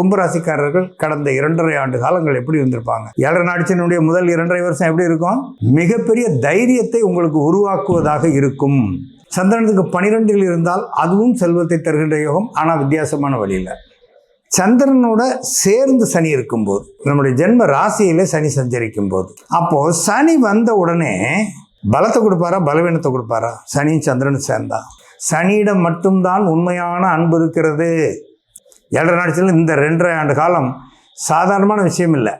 கும்பராசிக்காரர்கள் கடந்த இரண்டரை ஆண்டு காலங்கள் எப்படி இருந்திருப்பாங்க? ஏழரை நாட்சியினுடைய முதல் இரண்டரை வருஷம் எப்படி இருக்கும்? மிகப்பெரிய தைரியத்தை உங்களுக்கு உருவாக்குவதாக இருக்கும். சந்திரனுக்கு பனிரெண்டில் இருந்தால் அதுவும் செல்வத்தை தருகின்ற யோகம் ஆனால் வித்தியாசமான வழியில் சந்திரனோட சேர்ந்து சனி இருக்கும்போது நம்முடைய ஜென்ம ராசியிலே சனி சஞ்சரிக்கும் போது அப்போ சனி வந்த உடனே பலத்தை கொடுப்பாரா? பலவீனத்தை கொடுப்பாரா? சனியும் சந்திரனும் சேர்ந்தா. சனியிடம் மட்டும்தான் உண்மையான அன்பு இருக்கிறது. ஏழரை நாட்சியில் இந்த ரெண்டரை ஆண்டு காலம் சாதாரணமான விஷயம் இல்லை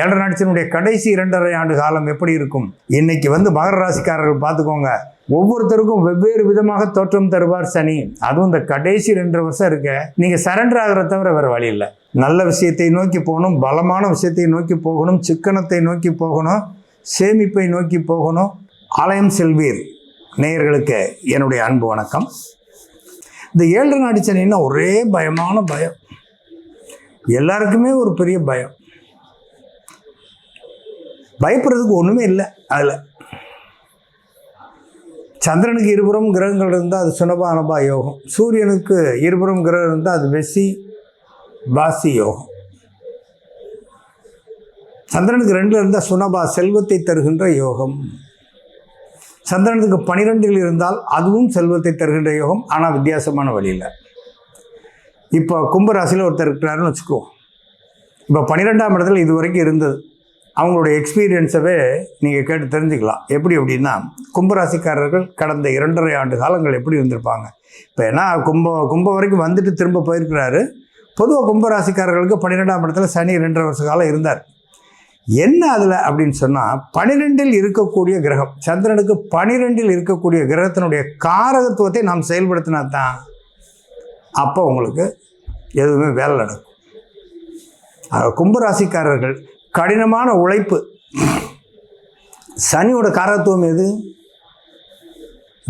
ஏழரை நாட்சியினுடைய கடைசி இரண்டரை ஆண்டு காலம் எப்படி இருக்கும்? இன்னைக்கு வந்து மகர ராசிக்காரர்கள் பார்த்துக்கோங்க. ஒவ்வொருத்தருக்கும் வெவ்வேறு விதமாக தோற்றம் தருவார் சனி. அதுவும் இந்த கடைசி ரெண்டு வருஷம் இருக்க நீங்கள் சரண்டர் ஆகிறத தவிர வேறு வழி இல்லை. நல்ல விஷயத்தை நோக்கி போகணும் பலமான விஷயத்தை நோக்கி போகணும் சிக்கனத்தை நோக்கி போகணும் சேமிப்பை நோக்கி போகணும். ஆலயம் செல்வீர். நேயர்களுக்கு என்னுடைய அன்பு வணக்கம். இந்த ஏழரை நாடி சனின்னா ஒரே பயமான பயம். எல்லாருக்குமே ஒரு பெரிய பயம். பயப்படுறதுக்கு ஒன்றுமே இல்லை அதில். சந்திரனுக்கு இருபுறம் கிரகங்கள் இருந்தால் அது சுனபா அனபா யோகம். சூரியனுக்கு இருபுறம் கிரகம் இருந்தால் அது வெசி வாசி யோகம். சந்திரனுக்கு ரெண்டில் இருந்தால் சுனபா செல்வத்தை தருகின்ற யோகம். சந்திரனுக்கு பனிரெண்டில் இருந்தால் அதுவும் செல்வத்தை தருகின்ற யோகம் ஆனால் வித்தியாசமான வழியில் இப்போ கும்பராசியில் ஒருத்தர் இருக்கிறாருன்னு வச்சுக்குவோம். இப்போ பன்னிரெண்டாம் இடத்துல இது வரைக்கும் இருந்தது. அவங்களுடைய எக்ஸ்பீரியன்ஸவே நீங்கள் கேட்டு தெரிஞ்சுக்கலாம். எப்படி அப்படின்னா கும்பராசிக்காரர்கள் கடந்த இரண்டரை ஆண்டு காலங்கள் எப்படி இருந்திருப்பாங்க. இப்போ ஏன்னா கும்ப கும்பம் வரைக்கும் வந்துட்டு திரும்ப போயிருக்கிறாரு. பொதுவாக கும்பராசிக்காரர்களுக்கு பன்னிரெண்டாம் இடத்துல சனி ரெண்டரை வருஷ காலம் இருந்தார். என்ன அதில் அப்படின்னு சொன்னால் பனிரெண்டில் இருக்கக்கூடிய கிரகம் சந்திரனுக்கு பனிரெண்டில் இருக்கக்கூடிய கிரகத்தினுடைய காரகத்துவத்தை நாம் செயல்படுத்தினா தான் அப்போ உங்களுக்கு எதுவுமே வேலை நடக்கும். கும்பராசிக்காரர்கள் கடினமான உழைப்பு. சனியோட காரகத்துவம் எது?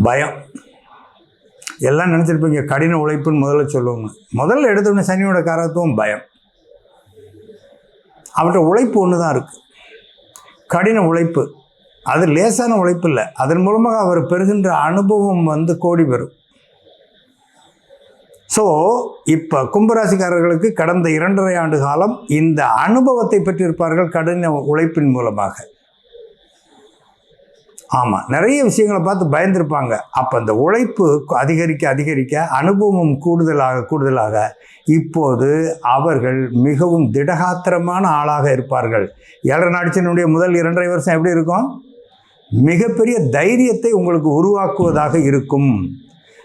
பயம். எல்லாம் நினச்சிருப்பீங்க கடின உழைப்புன்னு முதல்ல சொல்லுவாங்க. முதல்ல எடுத்தோடனே சனியோட காரகத்துவம் பயம். அவற்றை உழைப்பு ஒன்று தான் இருக்குது கடின உழைப்பு. அது லேசான உழைப்பு இல்லை. அதன் மூலமாக அவர் பெறுகின்ற அனுபவம் வந்து கோடி பெறும். ஸோ இப்போ கும்பராசிக்காரர்களுக்கு கடந்த இரண்டரை ஆண்டு காலம் இந்த அனுபவத்தை பெற்றிருப்பார்கள் கடின உழைப்பின் மூலமாக. ஆமாம் நிறைய விஷயங்களை பார்த்து பயந்துருப்பாங்க. அப்போ அந்த உழைப்பு அதிகரிக்க அதிகரிக்க அனுபவம் கூடுதலாக கூடுதலாக இப்போது அவர்கள் மிகவும் திடகாத்திரமான ஆளாக இருப்பார்கள். ஏழரை நாட்சியினுடைய முதல் இரண்டரை வருஷம் எப்படி இருக்கும்? மிகப்பெரிய தைரியத்தை உங்களுக்கு உருவாக்குவதாக இருக்கும்.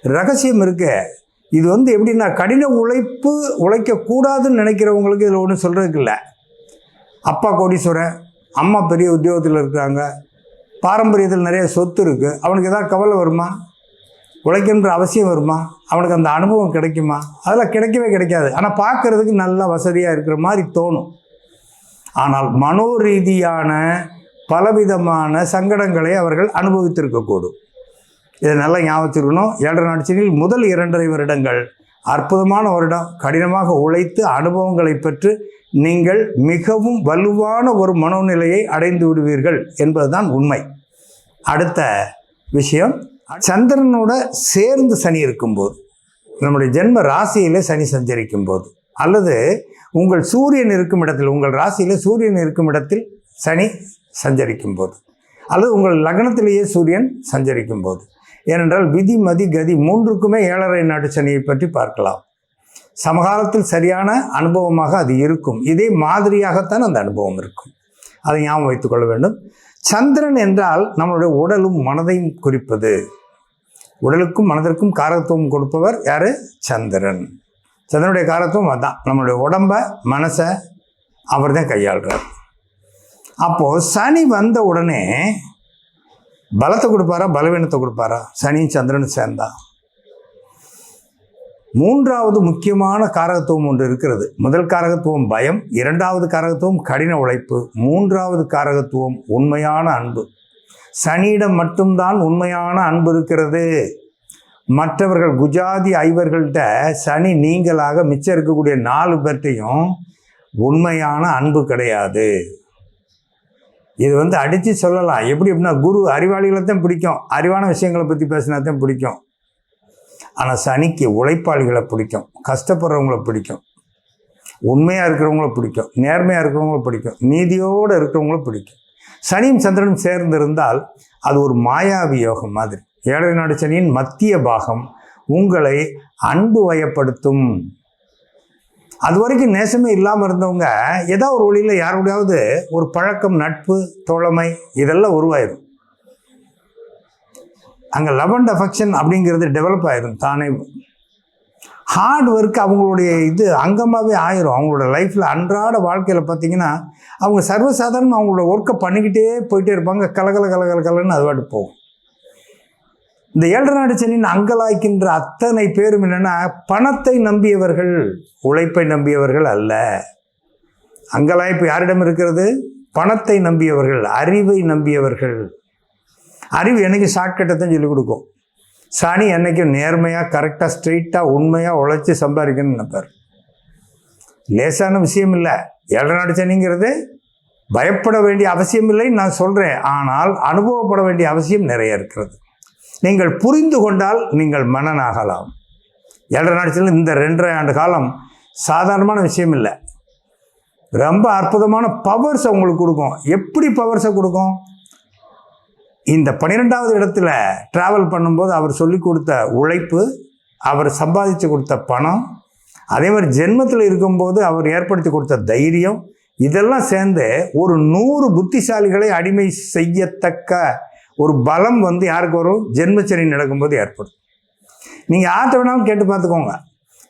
ரகசியம் இருக்க. இது வந்து எப்படின்னா கடின உழைப்பு உழைக்கக்கூடாதுன்னு நினைக்கிறவங்களுக்கு இதில் ஒன்றும் சொல்கிறதுக்கு இல்லை. அப்பா கோடீஸ்வரன் அம்மா பெரிய உத்தியோகத்தில் இருக்காங்க. பாரம்பரியத்தில் நிறைய சொத்து இருக்குது அவனுக்கு ஏதாவது கவலை வருமா? உழைக்கின்ற அவசியம் வருமா? அவனுக்கு அந்த அனுபவம் கிடைக்குமா? அதெல்லாம் கிடைக்கவே கிடைக்காது. ஆனால் பார்க்கறதுக்கு நல்லா வசதியாக இருக்கிற மாதிரி தோணும். ஆனால் மனோரீதியான பலவிதமான சங்கடங்களை அவர்கள் அனுபவித்திருக்கக்கூடும். இதை நல்லா ஞாபகத்திருக்கணும் ஏழரை நாட்சியில் முதல் இரண்டரை வருடங்கள் அற்புதமான வருடம். கடினமாக உழைத்து அனுபவங்களை பெற்று நீங்கள் மிகவும் வலுவான ஒரு மனோநிலையை அடைந்து விடுவீர்கள் என்பதுதான் உண்மை. அடுத்த விஷயம் சந்திரனோட சேர்ந்து சனி இருக்கும்போது நம்முடைய ஜென்ம ராசியிலே சனி சஞ்சரிக்கும் போது அல்லது உங்கள் சூரியன் இருக்கும் இடத்தில் உங்கள் ராசியிலே சூரியன் இருக்கும் இடத்தில் சனி சஞ்சரிக்கும் போது அல்லது உங்கள் லக்னத்திலேயே சூரியன் சஞ்சரிக்கும் போது ஏனென்றால் விதி மதி கதி மூன்றுக்குமே ஏழரை நாட்டு சனியை பற்றி பார்க்கலாம். சமகாலத்தில் சரியான அனுபவமாக அது இருக்கும். இதே மாதிரியாகத்தான் அந்த அனுபவம் இருக்கும். அதை ஞாபகம் வைத்துக்கொள்ள வேண்டும். சந்திரன் என்றால் நம்மளுடைய உடலும் மனதையும் குறிப்பது. உடலுக்கும் மனதிற்கும் காரத்துவம் கொடுப்பவர் யாரு? சந்திரன். சந்திரனுடைய காரத்துவம் அதுதான் நம்மளுடைய உடம்ப மனசை அவர் தான் கையாளுறார். அப்போது சனி வந்த உடனே பலத்தை கொடுப்பாரா பலவீனத்தை கொடுப்பாரா? சனியும் சந்திரனும் சேர்ந்தா. மூன்றாவது முக்கியமான காரகத்துவம் ஒன்று இருக்கிறது. முதல் காரகத்துவம் பயம் இரண்டாவது காரகத்துவம் கடின உழைப்பு மூன்றாவது காரகத்துவம் உண்மையான அன்பு. சனியிடம் மட்டும்தான் உண்மையான அன்பு இருக்கிறது. மற்றவர்கள் குஜாதி ஐவர்கள்ட்ட சனி நீங்களாக மிச்சம் இருக்கக்கூடிய நாலு பேர்ட்டையும் உண்மையான அன்பு கிடையாது. இது வந்து அடித்து சொல்லலாம். எப்படி அப்படின்னா குரு அறிவாளிகளை தான் பிடிக்கும். அறிவான விஷயங்களை பற்றி பேசினா தான் பிடிக்கும். ஆனால் சனிக்கு உழைப்பாளிகளை பிடிக்கும். கஷ்டப்படுறவங்கள பிடிக்கும். உண்மையாக இருக்கிறவங்கள பிடிக்கும். நேர்மையாக இருக்கிறவங்கள பிடிக்கும். நீதியோடு இருக்கிறவங்கள பிடிக்கும். சனியும் சந்திரனும் சேர்ந்திருந்தால் அது ஒரு மாயாவி யோகம் மாதிரி. ஏழரை நாடு சனியின் மத்திய பாகம் உங்களை அன்பு வயப்படுத்தும். அது வரைக்கும் நேசமே இல்லாமல் இருந்தவங்க ஏதோ ஒரு வழியில் யாரோடையாவது ஒரு பழக்கம் நட்பு தோழமை இதெல்லாம் உருவாயிடும் அங்கே லவ் அண்ட் அஃபெக்ஷன் அப்படிங்கிறது டெவலப் ஆயிரும் தானே. ஹார்ட் ஒர்க் அவங்களுடைய இது அங்கமாகவே ஆயிரும். அவங்களோட லைஃப்பில் அன்றாட வாழ்க்கையில் பார்த்தீங்கன்னா அவங்க சர்வசாதாரணம் அவங்களோட ஒர்க்கை பண்ணிக்கிட்டே போயிட்டே இருப்பாங்க. கலகல கலகல கலன்னு அது வாட்டு போகும். இந்த ஏழரை நாடு சென்னின் அங்கலாய்க்கின்ற அத்தனை பேரும் என்னென்னா பணத்தை நம்பியவர்கள் உழைப்பை நம்பியவர்கள் அல்ல. அங்கலாய்ப்பு யாரிடம் இருக்கிறது? பணத்தை நம்பியவர்கள் அறிவை நம்பியவர்கள். அறிவு என்னைக்கு ஷார்ட்கட்டத்தையும் தான் சொல்லிக் கொடுக்கும். சனி என்றைக்கும் நேர்மையாக கரெக்டாக ஸ்ட்ரெயிட்டாக உண்மையாக உழைச்சி சம்பாதிக்கணும்னு நினைப்பார். லேசான விஷயம் இல்லை. ஏழரை நாடு சனிங்கிறது பயப்பட வேண்டிய அவசியம் இல்லைன்னு நான் சொல்கிறேன் ஆனால் அனுபவப்பட வேண்டிய அவசியம் நிறைய இருக்கிறது. நீங்கள் புரிந்து கொண்டால் நீங்கள் மன்னனாகலாம். ஏழரை நாட்கள் இந்த ரெண்டரை ஆண்டு காலம் சாதாரணமான விஷயம் இல்லை. ரொம்ப அற்புதமான பவர்ஸ் உங்களுக்கு கொடுக்கும். எப்படி பவர்ஸை கொடுக்கும்? இந்த பன்னிரெண்டாவது இடத்துல ட்ராவல் பண்ணும்போது அவர் சொல்லி கொடுத்த உழைப்பு அவர் சம்பாதிச்சு கொடுத்த பணம் அதே மாதிரி ஜென்மத்தில் இருக்கும்போது அவர் ஏற்படுத்தி கொடுத்த தைரியம் இதெல்லாம் சேர்ந்து ஒரு நூறு புத்திசாலிகளை அடிமை செய்யத்தக்க ஒரு பலம் வந்து யாருக்கு வரும்? ஜென்மச்சனி நடக்கும்போது ஏற்படும். நீங்கள் யார்கிட்ட வேணாலும் கேட்டு பார்த்துக்கோங்க.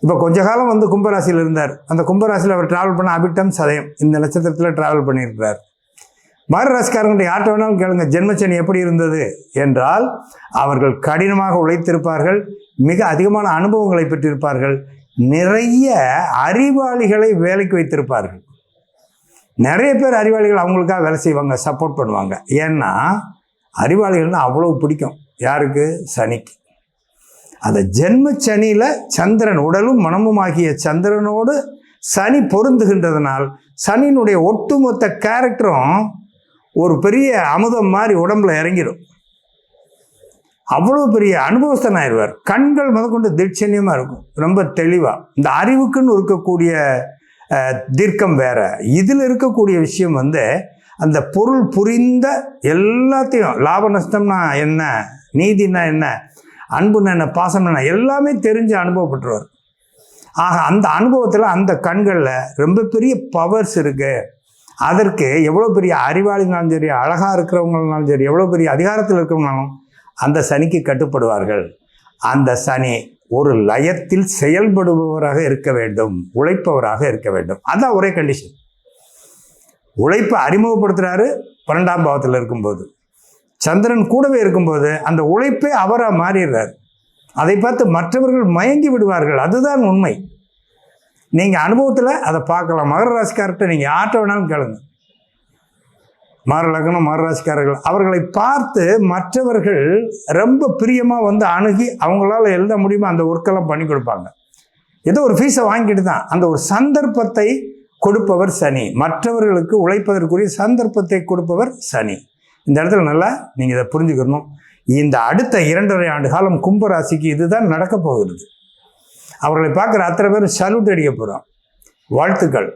இப்போ கொஞ்ச காலம் வந்து கும்பராசியில் இருந்தார். அந்த கும்பராசியில் அவர் ட்ராவல் பண்ண அபிட்டம் சதயம். இந்த நட்சத்திரத்தில் ட்ராவல் பண்ணியிருக்கிறார். மகர ராசிக்காரங்கள்ட்ட யார்கிட்ட வேணாலும் கேளுங்க. ஜென்மச்சனி எப்படி இருந்தது என்றால் அவர்கள் கடினமாக உழைத்திருப்பார்கள். மிக அதிகமான அனுபவங்களை பெற்றிருப்பார்கள். நிறைய அறிவாளிகளை வேலைக்கு வைத்திருப்பார்கள். நிறைய பேர் அறிவாளிகள் அவங்களுக்காக வேலை செய்வாங்க சப்போர்ட் பண்ணுவாங்க. ஏன்னா அறிவாளிகள்னா அவ்வளோ பிடிக்கும். யாருக்கு? சனிக்கு. அந்த ஜென்ம சனியில் சந்திரன் உடலும் மனமும் ஆகிய சந்திரனோடு சனி பொருந்துகின்றதுனால் சனியினுடைய ஒட்டுமொத்த கேரக்டரும் ஒரு பெரிய அமுதம் மாதிரி உடம்புல இறங்கிடும் அவ்வளோ பெரிய அனுபவஸ்தன் ஆயிடுவார் கண்கள் முதற்கொண்டு தீட்சண்யமாக இருக்கும். ரொம்ப தெளிவாக இந்த அறிவுக்குன்னு இருக்கக்கூடிய தீர்க்கம் வேற. இதில் இருக்கக்கூடிய விஷயம் வந்து அந்த பொருள் புரிந்த எல்லாத்தையும் லாப நஷ்டம்னா என்ன நீதினா என்ன அன்புனா என்ன பாசம்னா என்ன எல்லாமே தெரிஞ்சு அனுபவப்பட்டுருவார் ஆக அந்த அனுபவத்தில் அந்த கண்களில் ரொம்ப பெரிய பவர்ஸ் இருக்குது அதற்கு எவ்வளோ பெரிய அறிவாளினாலும் சரி அழகாக இருக்கிறவங்கனாலும் சரி எவ்வளோ பெரிய அதிகாரத்தில் இருக்கிறவங்களாலும் அந்த சனிக்கு கட்டுப்படுவார்கள். அந்த சனி ஒரு லயத்தில் செயல்படுபவராக இருக்க வேண்டும் உழைப்பவராக இருக்க வேண்டும். அதான் ஒரே கண்டிஷன் உழைப்பை அறிமுகப்படுத்துகிறாரு பன்னெண்டாம் பாவத்தில் இருக்கும்போது. சந்திரன் கூடவே இருக்கும்போது அந்த உழைப்பே அவராக மாறிடுறார். அதை பார்த்து மற்றவர்கள் மயங்கி விடுவார்கள். அதுதான் உண்மை. நீங்கள் அனுபவத்தில் அதை பார்க்கலாம். மகர ராசிக்கார்கிட்ட நீங்கள் ஆட்ட வேணாலும் கேளுங்க. மகர லக்னம் மகர ராசிக்காரர்கள் அவர்களை பார்த்து மற்றவர்கள் ரொம்ப பிரியமாக வந்து அணுகி அவங்களால எழுத முடியுமோ அந்த ஒர்க்கெல்லாம் பண்ணி கொடுப்பாங்க. ஏதோ ஒரு ஃபீஸை வாங்கிட்டு தான் அந்த ஒரு சந்தர்ப்பத்தை கொடுப்பவர் சனி. மற்றவர்களுக்கு உழைப்பதற்குரிய சந்தர்ப்பத்தை கொடுப்பவர் சனி. இந்த இடத்துல நல்லா நீங்கள் இதை புரிஞ்சுக்கணும். இந்த அடுத்த இரண்டரை ஆண்டு காலம் கும்பராசிக்கு இதுதான் நடக்க போகிறது. அவர்களை பார்க்குற அத்தனை பேர் சல்யூட் அடிக்க போகிறோம் வாழ்த்துக்கள்.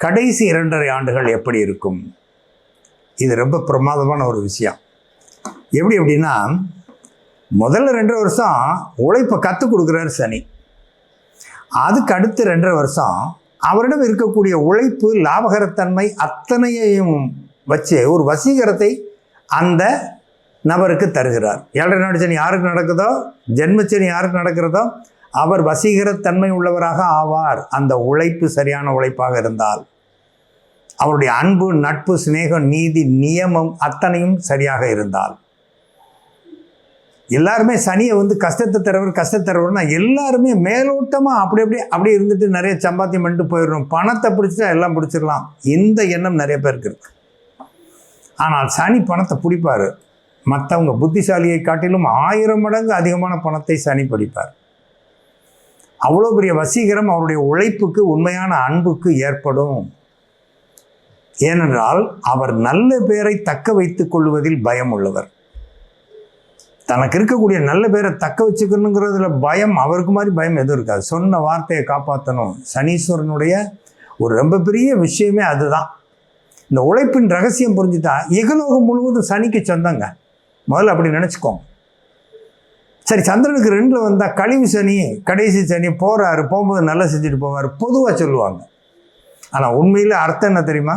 கடைசி இரண்டரை ஆண்டுகள் எப்படி இருக்கும்? இது ரொம்ப பிரமாதமான ஒரு விஷயம். எப்படி அப்படின்னா முதல்ல ரெண்டரை வருஷம் உழைப்பை கற்றுக் கொடுக்குறாரு சனி. அதுக்கு அடுத்து ரெண்டரை வருஷம் அவரிடம் இருக்கக்கூடிய உழைப்பு லாபகரத்தன்மை அத்தனையையும் வச்சு ஒரு வசீகரத்தை அந்த நபருக்கு தருகிறார். ஏழரை நாடு சனி யாருக்கு நடக்குதோ ஜென்மச்சனி யாருக்கு நடக்கிறதோ அவர் வசீகரத்தன்மை உள்ளவராக ஆவார். அந்த உழைப்பு சரியான உழைப்பாக இருந்தால். அவருடைய அன்பு நட்பு சிநேகம் நீதி நியமம் அத்தனையும் சரியாக இருந்தால். எல்லாருமே சனியை வந்து கஷ்டத்தை தரவர் கஷ்டத்தை தரவர்னா எல்லாருமே மேலோட்டமாக அப்படி அப்படி அப்படி இருந்துட்டு நிறைய சம்பாத்தியம் பண்ணிட்டு போயிடணும். பணத்தை பிடிச்சிட்டா எல்லாம் பிடிச்சிடலாம். இந்த எண்ணம் நிறைய பேருக்கு இருக்கு. ஆனால் சனி பணத்தை பிடிப்பார். மற்றவங்க புத்திசாலியை காட்டிலும் ஆயிரம் மடங்கு அதிகமான பணத்தை சனி பிடிப்பார். அவ்வளோ பெரிய வசீகரம் அவருடைய உழைப்புக்கு உண்மையான அன்புக்கு ஏற்படும். ஏனென்றால் அவர் நல்ல பேரை தக்க வைத்துக் கொள்வதில் பயம் உள்ளவர். தனக்கு இருக்கக்கூடிய நல்ல பேரை தக்க வச்சுக்கணுங்கிறதுல பயம் அவருக்கு மாதிரி பயம் எதுவும் இருக்காது. சொன்ன வார்த்தையை காப்பாற்றணும் சனீஸ்வரனுடைய ஒரு ரொம்ப பெரிய விஷயமே அதுதான். இந்த உழைப்பின் ரகசியம் புரிஞ்சுட்டா இகலோகம் முழுவதும் சனிக்கு சொந்தங்க. முதல்ல அப்படி நினச்சிக்கோங்க. சரி சந்திரனுக்கு ரெண்டில் வந்தால் கழிவு சனி கடைசி சனி போகிறாரு போகும்போது நல்லா செஞ்சுட்டு போவார் பொதுவாக சொல்லுவாங்க. ஆனால் உண்மையில் அர்த்தம் என்ன தெரியுமா?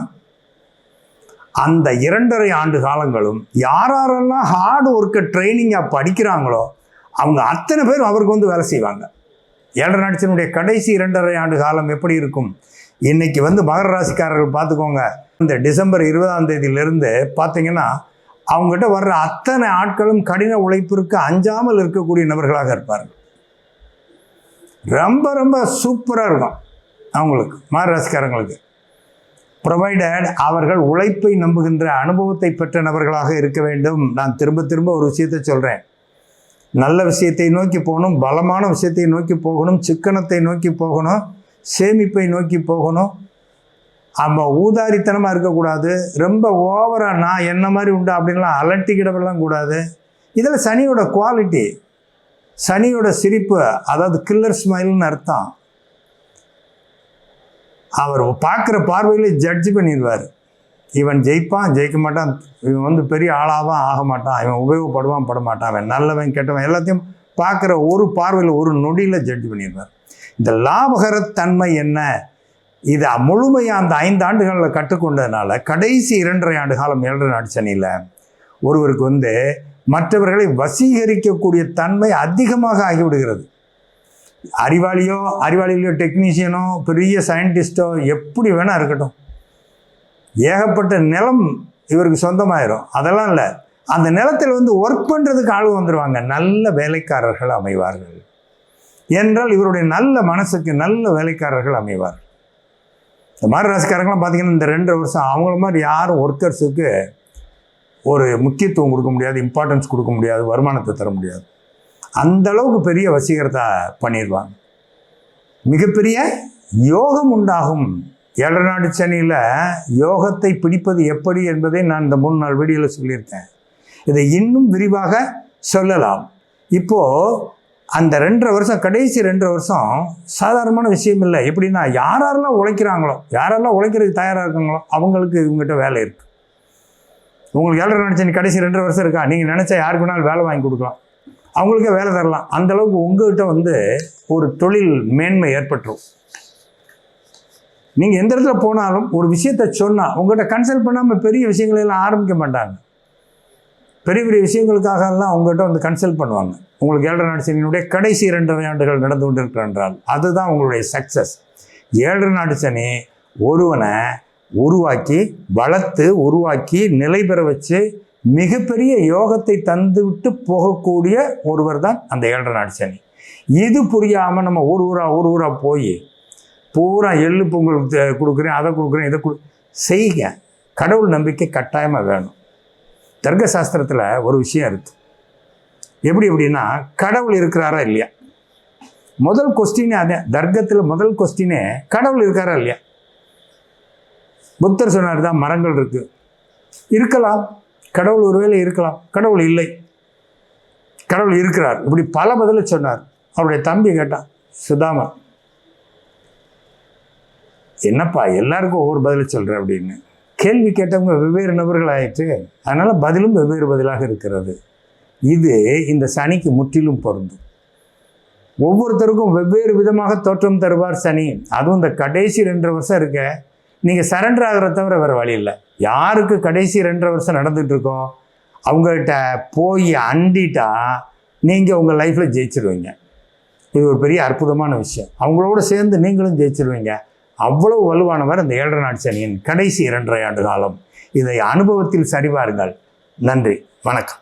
அந்த இரண்டரை ஆண்டு காலங்களும் யாரெல்லாம் ஹார்ட் ஒர்க்கை ட்ரைனிங்காக படிக்கிறாங்களோ அவங்க அத்தனை பேரும் அவருக்கு வந்து வேலை செய்வாங்க. ஏழரை நாட்சினுடைய கடைசி இரண்டரை ஆண்டு காலம் எப்படி இருக்கும்? இன்னைக்கு வந்து மகர ராசிக்காரர்கள் பார்த்துக்கோங்க. இந்த டிசம்பர் இருபதாம் தேதியிலிருந்து பார்த்தீங்கன்னா அவங்ககிட்ட வர்ற அத்தனை ஆட்களும் கடின உழைப்பிற்கு அஞ்சாமல் இருக்கக்கூடிய நபர்களாக இருப்பார்கள். ரொம்ப ரொம்ப சூப்பராக இருக்கும் அவங்களுக்கு மகர ராசிக்காரங்களுக்கு. ப்ரொவைடட் அவர்கள் உழைப்பை நம்புகின்ற அனுபவத்தை பெற்ற நபர்களாக இருக்க வேண்டும். நான் திரும்ப திரும்ப ஒரு விஷயத்தை சொல்கிறேன் நல்ல விஷயத்தை நோக்கி போகணும் பலமான விஷயத்தை நோக்கி போகணும் சிக்கனத்தை நோக்கி போகணும் சேமிப்பை நோக்கி போகணும். நம்ம ஊதாரித்தனமாக இருக்கக்கூடாது. ரொம்ப ஓவராக நான் என்ன மாதிரி உண்டு அப்படின்லாம் அலட்டிக்கிடவெல்லாம் கூடாது. இதில் சனியோட குவாலிட்டி சனியோட சிரிப்பு அதாவது கில்லர் ஸ்மைல்னு அர்த்தம். அவர் பார்க்குற பார்வையிலே ஜட்ஜ் பண்ணிடுவார். இவன் ஜெயிப்பான் ஜெயிக்க மாட்டான் இவன் வந்து பெரிய ஆளாவான் ஆக மாட்டான் இவன் உபயோகப்படுவான் பட மாட்டான் அவன் நல்லவன் கெட்டவன் எல்லாத்தையும் பார்க்குற ஒரு பார்வையில் ஒரு நொடியில் ஜட்ஜ் பண்ணிடுவார். இந்த லாபகரத்தன்மை என்ன? இது முழுமையாக அந்த ஐந்து ஆண்டுகளில் கற்றுக்கொண்டதுனால கடைசி இரண்டரை ஆண்டு காலம் ஏழரை நாடு சனியில் ஒருவருக்கு வந்து மற்றவர்களை வசீகரிக்கக்கூடிய தன்மை அதிகமாக ஆகிவிடுகிறது. அறிவாளியோ அறிவாளியிலையோ டெக்னீஷியனோ பெரிய சயின்டிஸ்டோ எப்படி வேணால் இருக்கட்டும். ஏகப்பட்ட நிலம் இவருக்கு சொந்தமாயிரும். அதெல்லாம் இல்லை. அந்த நிலத்தில் வந்து ஒர்க் பண்ணுறதுக்கு ஆள் வந்துடுவாங்க நல்ல வேலைக்காரர்கள் அமைவார்கள். என்றால் இவருடைய நல்ல மனசுக்கு நல்ல வேலைக்காரர்கள் அமைவார்கள். இந்த மாதிரி ராசிக்காரங்களாம் பார்த்தீங்கன்னா இந்த ரெண்டு வருஷம் அவங்கள மாதிரி யாரும் ஒர்க்கர்ஸுக்கு ஒரு முக்கியத்துவம் கொடுக்க முடியாது இம்பார்ட்டன்ஸ் கொடுக்க முடியாது வருமானத்தை தர முடியாது. அந்த அளவுக்கு பெரிய வசீகரத்தை பண்ணிடுவாங்க மிகப்பெரிய யோகம் உண்டாகும். ஏழரை நாடு சனியில் யோகத்தை பிடிப்பது எப்படி என்பதை நான் இந்த மூணு நாள் வீடியோவில் சொல்லியிருக்கேன். இதை இன்னும் விரிவாக சொல்லலாம். இப்போது அந்த ரெண்டரை வருஷம் கடைசி ரெண்டரை வருஷம் சாதாரணமான விஷயம் இல்லை. எப்படின்னா யார் யாரெல்லாம் உழைக்கிறாங்களோ யாரெல்லாம் உழைக்கிறதுக்கு தயாராக இருக்காங்களோ அவங்களுக்கு இவங்ககிட்ட வேலை இருக்குது உங்களுக்கு ஏழரை நினச்ச கடைசி ரெண்டரை வருஷம் இருக்கா? நீங்கள் நினச்சா யாருக்கு வேணாலும் வேலை வாங்கி கொடுக்கலாம். அவங்களுக்கே வேலை தரலாம். அந்த அளவுக்கு உங்ககிட்ட வந்து ஒரு தொழில் மேன்மை ஏற்பட்டுரும். நீங்கள் எந்த இடத்துல போனாலும் ஒரு விஷயத்த சொன்னால் உங்கள்கிட்ட கன்சல்ட் பண்ணாமல் பெரிய விஷயங்களெல்லாம் ஆரம்பிக்க மாட்டாங்க. பெரிய பெரிய விஷயங்களுக்காக எல்லாம் உங்கள்கிட்ட வந்து கன்சல்ட் பண்ணுவாங்க. உங்களுக்கு ஏழரை நாடு சனியினுடைய கடைசி இரண்டரை ஆண்டுகள் நடந்து கொண்டிருக்கிற என்றால் அதுதான் உங்களுடைய சக்ஸஸ் ஏழரை நாடு சனி ஒருவனை உருவாக்கி வளர்த்து உருவாக்கி நிலை பெற வச்சு மிகப்பெரிய யோகத்தை தந்துவிட்டு போகக்கூடிய ஒருவர் தான் அந்த ஏழரை நாடு சனி. இது புரியாமல் நம்ம ஒரு ஊரா ஒரு ஊரா போய் பூரா எள்ளு பொங்கல் கொடுக்குறேன் அதை கொடுக்குறேன் இதை கொடு செய்யுங்க கடவுள் நம்பிக்கை கட்டாயமாக வேணும். தர்க்க சாஸ்திரத்தில் ஒரு விஷயம் இருக்குது எப்படி எப்படின்னா கடவுள் இருக்கிறாரா இல்லையா? முதல் கொஸ்டினே அதே தர்க்கத்தில் முதல் கொஸ்டினே கடவுள் இருக்காரா இல்லையா? புத்தர் சொன்னார் தான் மரங்கள் இருக்குது இருக்கலாம். கடவுள் ஒருவேளை இருக்கலாம். கடவுள் இல்லை. கடவுள் இருக்கிறார். இப்படி பல பதில சொன்னார். அவருடைய தம்பி கேட்டான் சுதாமா என்னப்பா எல்லாருக்கும் ஒவ்வொரு பதிலை சொல்கிறேன் அப்படின்னு. கேள்வி கேட்டவங்க வெவ்வேறு நபர்கள் ஆயிற்று அதனால் பதிலும் வெவ்வேறு பதிலாக இருக்கிறது. இது இந்த சனிக்கு முற்றிலும் பொருந்தும். ஒவ்வொருத்தருக்கும் வெவ்வேறு விதமாக தோற்றம் தருவார் சனி. அதுவும் இந்த கடைசி ரெண்டு வருஷம் இருக்க. நீங்கள் சரண்டர் ஆகிறத தவிர வேறு வழி இல்லை. யாருக்கு கடைசி ரெண்டரை வருஷம் நடந்துகிட்டு இருக்கோம் அவங்கள்ட்ட போய் அண்டிட்டா நீங்கள் உங்கள் லைஃப்பில் ஜெயிச்சிருவீங்க. இது ஒரு பெரிய அற்புதமான விஷயம். அவங்களோட சேர்ந்து நீங்களும் ஜெயிச்சிருவீங்க. அவ்வளவு வலுவானவர் இந்த ஏழரை நாடு சனியின் கடைசி இரண்டரை ஆண்டு காலம். இதை அனுபவத்தில் சரிபாருங்கள். நன்றி. வணக்கம்.